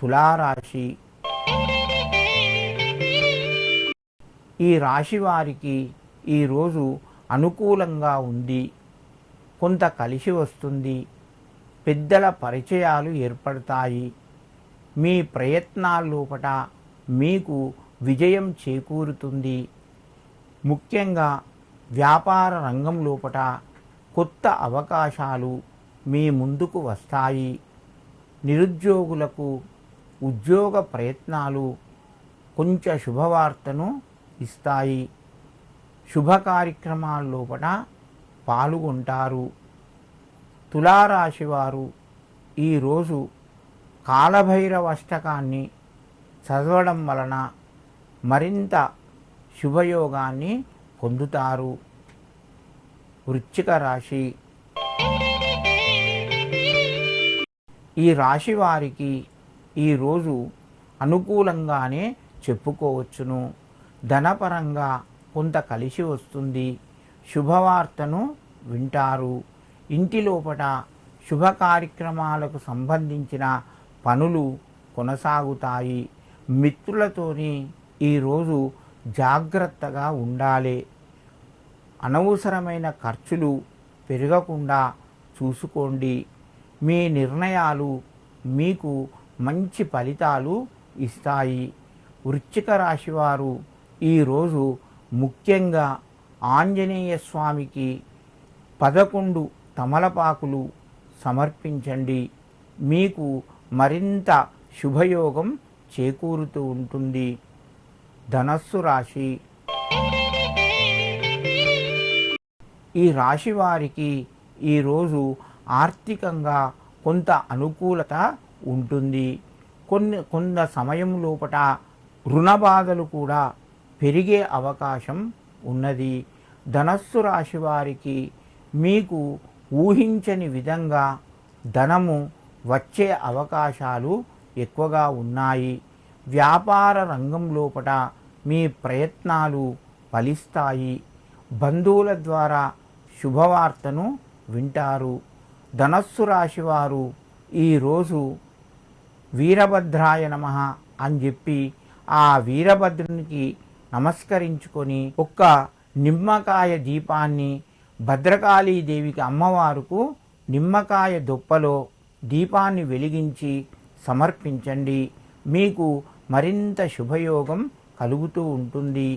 తులారాశి. ఈ రాశి వారికి ఈరోజు అనుకూలంగా ఉంది. కొంత కలిసి వస్తుంది. పెద్దల పరిచయాలు ఏర్పడతాయి. మీ ప్రయత్నాల లోపట మీకు విజయం చేకూరుతుంది. ముఖ్యంగా వ్యాపార రంగం లోపట కొత్త అవకాశాలు మీ ముందుకు వస్తాయి. నిరుద్యోగులకు ఉద్యోగ ప్రయత్నాలు కొంచెం శుభవార్తను ఇస్తాయి. శుభ కార్యక్రమాల లోపల పాల్గొంటారు. తులారాశి వారు ఈరోజు కాలభైరవ అష్టకాన్ని చదవడం వలన మరింత శుభయోగాన్ని పొందుతారు. వృచ్చిక రాశి. ఈ రాశి వారికి ఈరోజు అనుకూలంగానే చెప్పుకోవచ్చును. ధనపరంగా కొంత కలిసి వస్తుంది. శుభవార్తను వింటారు. ఇంటి లోపల శుభ కార్యక్రమాలకు సంబంధించిన పనులు కొనసాగుతాయి. మిత్రులతోని ఈరోజు జాగ్రత్తగా ఉండాలి. అనవసరమైన ఖర్చులు పెరగకుండా చూసుకోండి. మీ నిర్ణయాలు మీకు మంచి ఫలితాలు ఇస్తాయి. వృశ్చిక రాశి వారు ఈరోజు ముఖ్యంగా ఆంజనేయ స్వామికి పదకొండు తమలపాకులు సమర్పించండి. మీకు మరింత శుభయోగం చేకూరుతూ ఉంటుంది. ధనస్సు రాశి. ఈ రాశి వారికి ఈరోజు ఆర్థికంగా కొంత అనుకూలత ఉంటుంది. కొన్ని కొంత సమయం లోపట రుణ బాధలు కూడా పెరిగే అవకాశం ఉన్నది. ధనస్సు రాశి వారికి మీకు ఊహించని విధంగా ధనము వచ్చే అవకాశాలు ఎక్కువగా ఉన్నాయి. వ్యాపార రంగం లోపల మీ ప్రయత్నాలు ఫలిస్తాయి. బంధువుల ద్వారా శుభవార్తను వింటారు. ధనస్సు రాశి వారు ఈరోజు వీరభద్రాయ నమ అని చెప్పి ఆ వీరభద్రునికి నమస్కరించుకొని ఒక్క నిమ్మకాయ దీపాన్ని భద్రకాళీదేవికి అమ్మవారుకు నిమ్మకాయ దుప్పలో దీపాన్ని వెలిగించి సమర్పించండి. మీకు మరింత శుభయోగం కలుగుతూ ఉంటుంది.